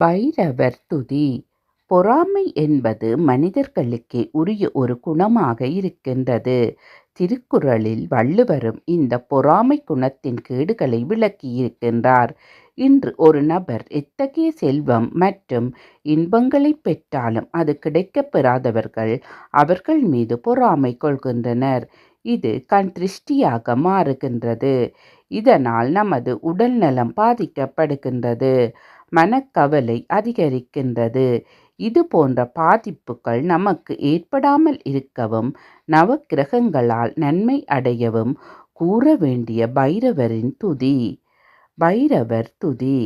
பைரவர் துதி பொறாமை என்பது மனிதர்களுக்கே உரிய ஒரு குணமாக இருக்கின்றது. திருக்குறளில் வள்ளுவரும் இந்த பொறாமை குணத்தின் கேடுகளை விளக்கியிருக்கின்றார். இன்று ஒரு நபர் எத்தகைய செல்வம் மற்றும் இன்பங்களைப் பெற்றாலும் அது கிடைக்கப் பெறாதவர்கள் அவர்கள் மீது பொறாமை கொள்கின்றனர். இது கண் திருஷ்டியாக மாறுகின்றது. இதனால் நமது உடல் நலம் பாதிக்கப்படுகின்றது. மனக்கவலை அதிகரிக்கின்றது. இது போன்ற பாதிப்புகள் நமக்கு ஏற்படாமல் இருக்கவும் நவக்கிரகங்களால் நன்மை அடையவும் கூற வேண்டிய பைரவரின் துதி. பைரவர் துதி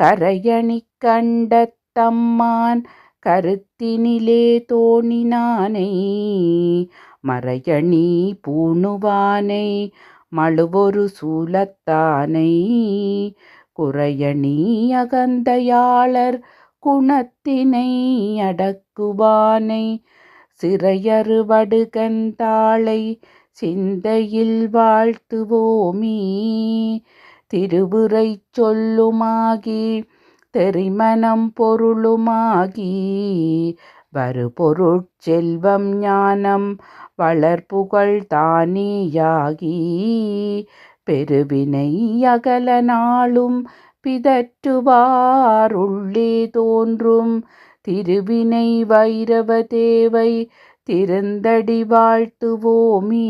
கரையணி கண்டத்தம்மான் கருத்தினிலே தோணினானை மறையணி பூணுவானை மழுவொரு சூலத்தானை குறையணி அகந்தையாளர் குணத்தினை அடக்குவானை. சிறையறுவடுகந்தாளை சிந்தையில் வாழ்த்துவோமே. திருவுரை சொல்லுமாகி தெரிமனம் பொருளுமாகி வருபொருட் செல்வம் ஞானம் வளர்புகழ் தானியாகி. பெருவினை அகல நாளும் பிதற்றுவார் தோன்றும். திருவினை வைரவ தேவை திருந்தடி வாழ்த்துவோமே.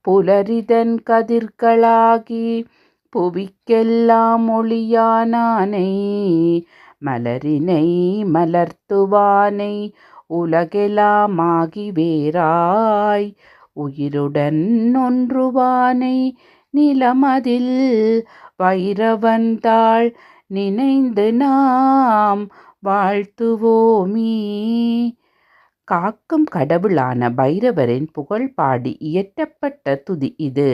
புலரிதன் கதிர்களாகி புவிக்கெல்லாம் ஒளியானானை. மலரினை மலர்த்துவானை. உலகெலாம் ஆகி வேறாய். உயிருடன் ஒன்றுவானை நிலமதில் வைரவந்தாள் நினைந்து நாம் வாழ்த்துவோமே. காக்கும் கடவுளான பைரவரின் புகழ் பாடி இயற்றப்பட்ட துதி இது.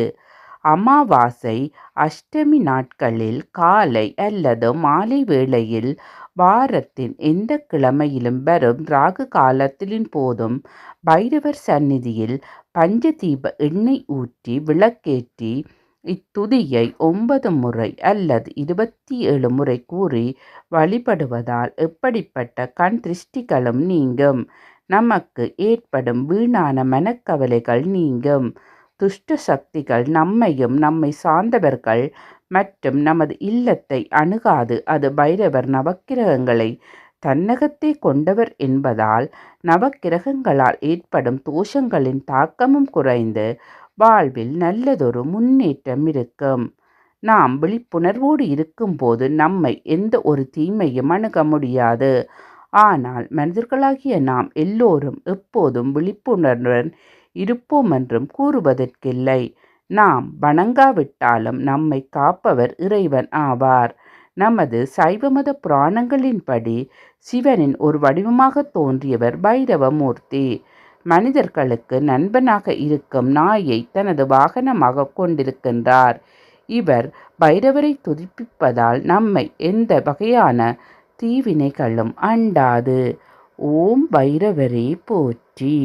அமாவாசை அஷ்டமி நாட்களில் காலை அல்லது மாலை வேளையில் வாரத்தின் எந்த கிழமையிலும் வரும் ராகு காலத்திலின் போதும் பைரவர் சந்நிதியில் பஞ்சதீப எண்ணெய் ஊற்றி விளக்கேற்றி இத்துதியை ஒன்பது முறை அல்லது இருபத்தி ஏழு முறை கூறி வழிபடுவதால் எப்படிப்பட்ட கண் திருஷ்டிகளும் நீங்கும். நமக்கு ஏற்படும் வீணான மனக்கவலைகள் நீங்கும். துஷ்ட சக்திகள் நம்மையும் நம்மை சார்ந்தவர்கள் மற்றும் நமது இல்லத்தை அணுகாது. அது பைரவர் நவக்கிரகங்களை தன்னகத்தை கொண்டவர் என்பதால் நவக்கிரகங்களால் ஏற்படும் தோஷங்களின் தாக்கமும் குறைந்து வாழ்வில் நல்லதொரு முன்னேற்றம் இருக்கும். நாம் விழிப்புணர்வோடு இருக்கும்போது நம்மை எந்த ஒரு தீமையும் அணுக முடியாது. ஆனால் மனிதர்களாகிய நாம் எல்லோரும் எப்போதும் விழிப்புணர்வுடன் இருப்போம் என்றும் கூறுவதற்கில்லை. நாம் வணங்காவிட்டாலும் நம்மை காப்பவர் இறைவன் ஆவார். நமது சைவ மத புராணங்களின்படி சிவனின் ஒரு வடிவமாகத் தோன்றியவர் பைரவ மூர்த்தி. மனிதர்களுக்கு நண்பனாக இருக்கும் நாயை தனது வாகனமாகக் கொண்டிருக்கின்றார். இவர் பைரவரை துதிப்பிப்பதால் நம்மை எந்த வகையான தீவினைகளும் அண்டாது. ஓம் பைரவரே போற்றி!